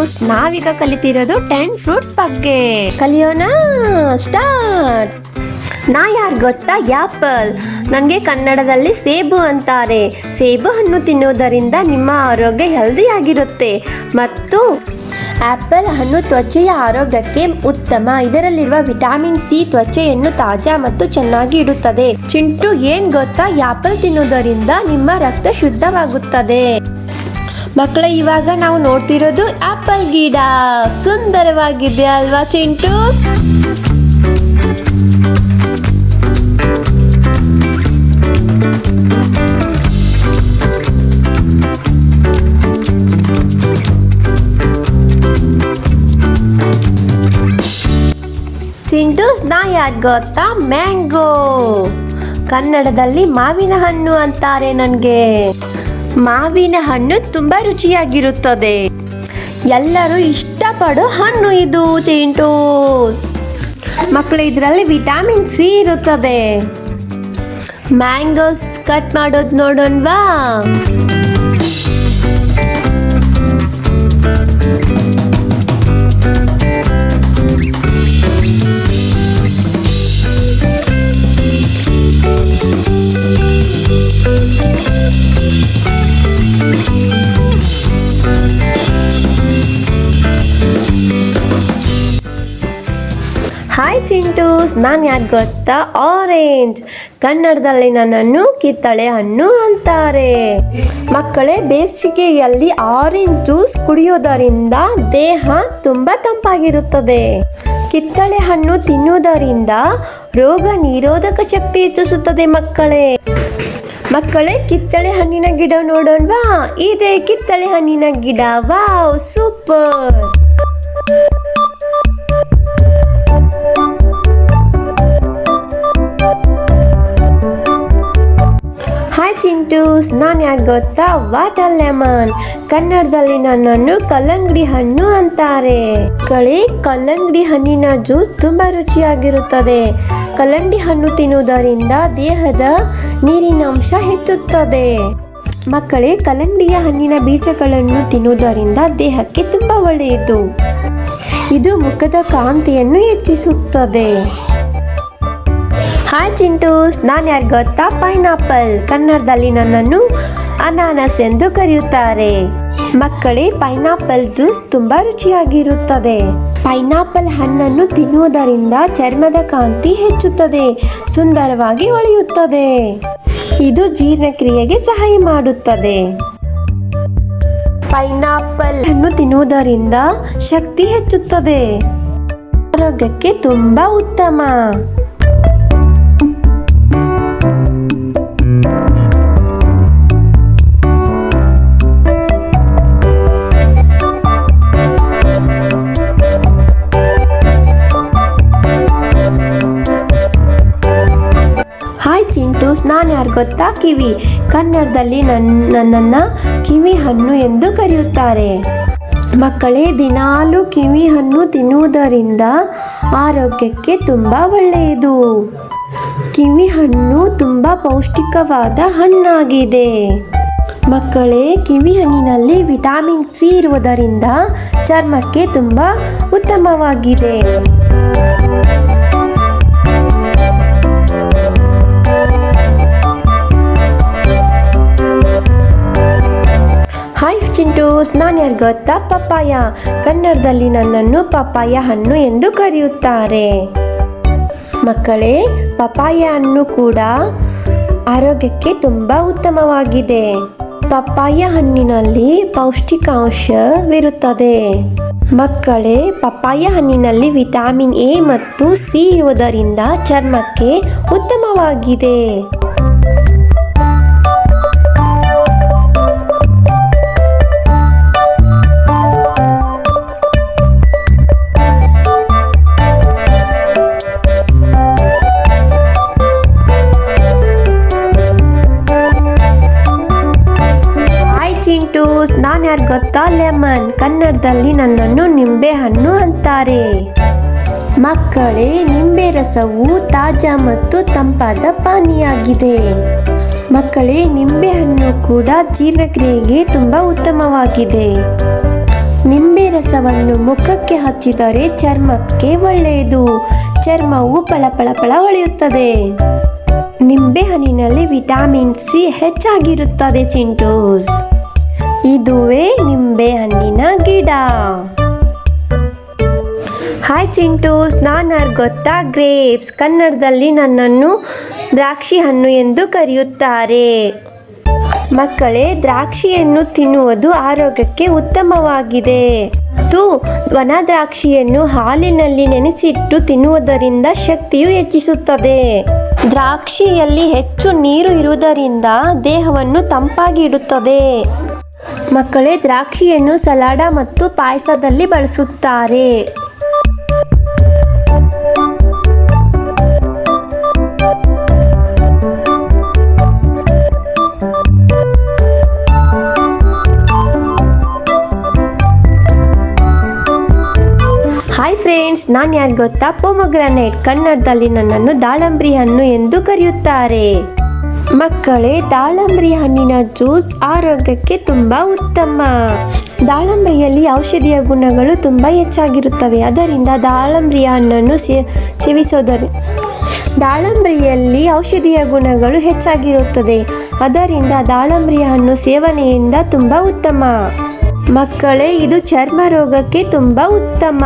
ಚಿಂಟೂಸ್ ನಾವೀಗ ಕಲಿತಿರೋದು ten fruits ಬಗ್ಗೆ. ಕಲಿಯೋಣ ಸ್ಟಾರ್ಟ್ ನಾ ಯಾರು ಗೊತ್ತಾ? ಆ್ಯಪಲ್ ನನಗೆ ಕನ್ನಡದಲ್ಲಿ ಸೇಬು ಅಂತಾರೆ. ಸೇಬು ಹಣ್ಣು ತಿನ್ನೋದರಿಂದ ನಿಮ್ಮ ಆರೋಗ್ಯ ಹೆಲ್ದಿ ಆಗಿರುತ್ತೆ. ಮತ್ತು ಆ್ಯಪಲ್ ಹಣ್ಣು ತ್ವಚೆಯ ಆರೋಗ್ಯಕ್ಕೆ ಉತ್ತಮ. ಇದರಲ್ಲಿರುವ ವಿಟಮಿನ್ ಸಿ ತ್ವಚೆಯನ್ನು ತಾಜಾ ಮತ್ತು ಚೆನ್ನಾಗಿ ಇಡುತ್ತದೆ. ಚಿಂಟು, ಏನು ಗೊತ್ತಾ? ಆ್ಯಪಲ್ ತಿನ್ನುವುದರಿಂದ ನಿಮ್ಮ ರಕ್ತ ಶುದ್ಧವಾಗುತ್ತದೆ. ಮಕ್ಕಳ, ಇವಾಗ ನಾವು ನೋಡ್ತಿರೋದು ಆಪಲ್ ಗಿಡ. ಸುಂದರವಾಗಿದೆ ಅಲ್ವಾ ಚಿಂಟು? ಚಿಂಟೂಸ್ ನಾ ಯಾರು ಗೊತ್ತಾ ಮ್ಯಾಂಗೋ. ಕನ್ನಡದಲ್ಲಿ ಮಾವಿನ ಹಣ್ಣು ಅಂತಾರೆ ನನಗೆ. ಮಾವಿನ ಹಣ್ಣು ತುಂಬಾ ರುಚಿಯಾಗಿರುತ್ತದೆ. ಎಲ್ಲರೂ ಇಷ್ಟಪಡೋ ಹಣ್ಣು ಇದು ಚಿಂಟೂಸ್ ಮಕ್ಕಳು ಇದರಲ್ಲಿ ವಿಟಮಿನ್ ಸಿ ಇರುತ್ತದೆ. ಮ್ಯಾಂಗೋಸ್ ಕಟ್ ಮಾಡೋದು ನೋಡೋಣವಾ? ಚಿಂಟೂಸ್ ನಾನು ಯಾರು ಗೊತ್ತಾ? ಆರೆಂಜ್ ಕನ್ನಡದಲ್ಲಿ ನನ್ನನ್ನು ಕಿತ್ತಳೆ ಹಣ್ಣು ಅಂತಾರೆ. ಮಕ್ಕಳೇ, ಬೇಸಿಗೆಯಲ್ಲಿ ಆರೆಂಜ್ ಜ್ಯೂಸ್ ಕುಡಿಯೋದರಿಂದ ದೇಹ ತುಂಬ ತಂಪಾಗಿರುತ್ತದೆ. ಕಿತ್ತಳೆ ಹಣ್ಣು ತಿನ್ನುವುದರಿಂದ ರೋಗ ನಿರೋಧಕ ಶಕ್ತಿ ಹೆಚ್ಚಿಸುತ್ತದೆ ಮಕ್ಕಳೇ. ಮಕ್ಕಳೇ, ಕಿತ್ತಳೆ ಹಣ್ಣಿನ ಗಿಡ ನೋಡೋಣವಾ? ಇದೆ ಕಿತ್ತಳೆ ಹಣ್ಣಿನ ಗಿಡ. ವಾವ್ ಸೂಪರ್ ಚಿಂಟೂಸ್ ನಾನು ಯಾರು ಗೊತ್ತಾ? ವಾಟರ್ ಲೆಮನ್ ಕನ್ನಡದಲ್ಲಿ ನನ್ನನ್ನು ಕಲ್ಲಂಗಡಿ ಹಣ್ಣು ಅಂತಾರೆ. ಕಳೆ, ಕಲ್ಲಂಗಡಿ ಹಣ್ಣಿನ ಜ್ಯೂಸ್ ತುಂಬಾ ರುಚಿಯಾಗಿರುತ್ತದೆ. ಕಲ್ಲಂಗಡಿ ಹಣ್ಣು ತಿನ್ನುವುದರಿಂದ ದೇಹದ ನೀರಿನ ಅಂಶ ಹೆಚ್ಚುತ್ತದೆ. ಮಕ್ಕಳೇ, ಕಲ್ಲಂಗಡಿಯ ಹಣ್ಣಿನ ಬೀಜಗಳನ್ನು ತಿನ್ನುವುದರಿಂದ ದೇಹಕ್ಕೆ ತುಂಬ ಒಳ್ಳೆಯದು. ಇದು ಮುಖದ ಕಾಂತಿಯನ್ನು ಹೆಚ್ಚಿಸುತ್ತದೆ. ಹಾಯ್ ಚಿಂಟೂಸ್ ನಾನು ಯಾರು ಗೊತ್ತಾ? ಪೈನಾಪಲ್ ಕನ್ನಡದಲ್ಲಿ ನನ್ನನ್ನು ಅನಾನಸ್ ಎಂದು ಕರೆಯುತ್ತಾರೆ. ಮಕ್ಕಳೇ ಪೈನಾಪಲ್ ಜ್ಯೂಸ್ ತುಂಬಾ ರುಚಿಯಾಗಿರುತ್ತದೆ. ಪೈನಾಪಲ್ ಹಣ್ಣನ್ನು ತಿನ್ನುವುದರಿಂದ ಚರ್ಮದ ಕಾಂತಿ ಹೆಚ್ಚುತ್ತದೆ, ಸುಂದರವಾಗಿ ಹೊಳೆಯುತ್ತದೆ ಇದು ಜೀರ್ಣಕ್ರಿಯೆಗೆ ಸಹಾಯ ಮಾಡುತ್ತದೆ. ಪೈನಾಪಲ್ ಹಣ್ಣು ತಿನ್ನುವುದರಿಂದ ಶಕ್ತಿ ಹೆಚ್ಚುತ್ತದೆ. ಆರೋಗ್ಯಕ್ಕೆ ತುಂಬಾ ಉತ್ತಮ. ಚಿಂಟೂಸ್ ನಾನು ಯಾರು ಗೊತ್ತಾ? ಕಿವಿ. ಕನ್ನಡದಲ್ಲಿ ನನ್ನ ನನ್ನನ್ನು ಕಿವಿ ಹಣ್ಣು ಎಂದು ಕರೆಯುತ್ತಾರೆ. ಮಕ್ಕಳೇ, ದಿನಾಲು ಕಿವಿ ಹಣ್ಣು ತಿನ್ನುವುದರಿಂದ ಆರೋಗ್ಯಕ್ಕೆ ತುಂಬ ಒಳ್ಳೆಯದು. ಕಿವಿ ಹಣ್ಣು ತುಂಬ ಪೌಷ್ಟಿಕವಾದ ಹಣ್ಣಾಗಿದೆ. ಮಕ್ಕಳೇ ಕಿವಿ ಹಣ್ಣಿನಲ್ಲಿ ವಿಟಮಿನ್ ಸಿ ಇರುವುದರಿಂದ ಚರ್ಮಕ್ಕೆ ತುಂಬ ಉತ್ತಮವಾಗಿದೆ. ಚಿಂಟೂಸ್ ನಾನು ಯಾರು ಗೊತ್ತಾ ಪಪ್ಪಾಯ? ಕನ್ನಡದಲ್ಲಿ ನನ್ನನ್ನು ಪಪ್ಪಾಯ ಹಣ್ಣು ಎಂದು ಕರೆಯುತ್ತಾರೆ. ಮಕ್ಕಳೇ ಪಪ್ಪಾಯ ಹಣ್ಣು ಕೂಡ ಆರೋಗ್ಯಕ್ಕೆ ತುಂಬ ಉತ್ತಮವಾಗಿದೆ. ಪಪ್ಪಾಯ ಹಣ್ಣಿನಲ್ಲಿ ಪೌಷ್ಟಿಕಾಂಶವಿರುತ್ತದೆ. ಮಕ್ಕಳೇ ಪಪ್ಪಾಯ ಹಣ್ಣಿನಲ್ಲಿ ವಿಟಮಿನ್ ಎ ಮತ್ತು ಸಿ ಇರುವುದರಿಂದ ಚರ್ಮಕ್ಕೆ ಉತ್ತಮವಾಗಿದೆ. ಲೆಮನ್ ಕನ್ನಡದಲ್ಲಿ ನನ್ನನ್ನು ನಿಂಬೆ ಹಣ್ಣು ಅಂತಾರೆ. ಮಕ್ಕಳೇ, ನಿಂಬೆ ರಸವು ತಾಜಾ ಮತ್ತು ತಂಪಾದ ಪಾನೀಯಾಗಿದೆ. ಮಕ್ಕಳೇ, ನಿಂಬೆ ಹಣ್ಣು ಕೂಡ ಜೀರ್ಣಕ್ರಿಯೆಗೆ ತುಂಬ ಉತ್ತಮವಾಗಿದೆ. ನಿಂಬೆ ರಸವನ್ನು ಮುಖಕ್ಕೆ ಹಚ್ಚಿದರೆ ಚರ್ಮಕ್ಕೆ ಒಳ್ಳೆಯದು. ಚರ್ಮವು ಪಳಪಳ ಪಳ ಹೊಳೆಯುತ್ತದೆ. ನಿಂಬೆ ಹಣ್ಣಿನಲ್ಲಿ ವಿಟಮಿನ್ ಸಿ ಹೆಚ್ಚಾಗಿರುತ್ತದೆ ಚಿಂಟೂಸ್. ಇದುವೇ ನಿಂಬೆ ಹಣ್ಣಿನ ಗಿಡ. ಹಾಯ್ ಚಿಂಟೂಸ್ ನಾನು ಗೊತ್ತಾ? ಗ್ರೇಪ್ಸ್, ಕನ್ನಡದಲ್ಲಿ ನನ್ನನ್ನು ದ್ರಾಕ್ಷಿ ಹಣ್ಣು ಎಂದು ಕರೆಯುತ್ತಾರೆ. ಮಕ್ಕಳೇ, ದ್ರಾಕ್ಷಿಯನ್ನು ತಿನ್ನುವುದು ಆರೋಗ್ಯಕ್ಕೆ ಉತ್ತಮವಾಗಿದೆ. ಮತ್ತು ಒಣ ದ್ರಾಕ್ಷಿಯನ್ನು ಹಾಲಿನಲ್ಲಿ ನೆನೆಸಿಟ್ಟು ತಿನ್ನುವುದರಿಂದ ಶಕ್ತಿಯು ಹೆಚ್ಚಿಸುತ್ತದೆ. ದ್ರಾಕ್ಷಿಯಲ್ಲಿ ಹೆಚ್ಚು ನೀರು ಇರುವುದರಿಂದ ದೇಹವನ್ನು ತಂಪಾಗಿ ಇಡುತ್ತದೆ ಮಕ್ಕಳೇ ದ್ರಾಕ್ಷಿಯನ್ನು ಸಲಾಡ ಮತ್ತು ಪಾಯಸದಲ್ಲಿ ಬಳಸುತ್ತಾರೆ. ಹಾಯ್ ಫ್ರೆಂಡ್ಸ್, ನಾನು ಯಾರು ಗೊತ್ತಾ? ಪೊಮೊಗ್ರಾನೇಟ್ ಕನ್ನಡದಲ್ಲಿ ನನ್ನನ್ನು ದಾಳಂಬ್ರಿ ಹಣ್ಣು ಎಂದು ಕರೆಯುತ್ತಾರೆ. ಮಕ್ಕಳೇ, ದಾಳಂಬರಿ ಹಣ್ಣಿನ ಜ್ಯೂಸ್ ಆರೋಗ್ಯಕ್ಕೆ ತುಂಬ ಉತ್ತಮ. ದಾಳಂಬರಿಯಲ್ಲಿ ಔಷಧೀಯ ಗುಣಗಳು ತುಂಬ ಹೆಚ್ಚಾಗಿರುತ್ತವೆ. ಅದರಿಂದ ದಾಳಂಬರಿಯ ಹಣ್ಣನ್ನು ಸೇವಿಸೋದರ. ದಾಳಂಬ್ರಿಯಲ್ಲಿ ಔಷಧೀಯ ಗುಣಗಳು ಹೆಚ್ಚಾಗಿರುತ್ತದೆ. ಅದರಿಂದ ದಾಳಂಬರಿಯ ಹಣ್ಣು ಸೇವನೆಯಿಂದ ತುಂಬ ಉತ್ತಮ. ಮಕ್ಕಳೇ, ಇದು ಚರ್ಮ ರೋಗಕ್ಕೆ ತುಂಬ ಉತ್ತಮ.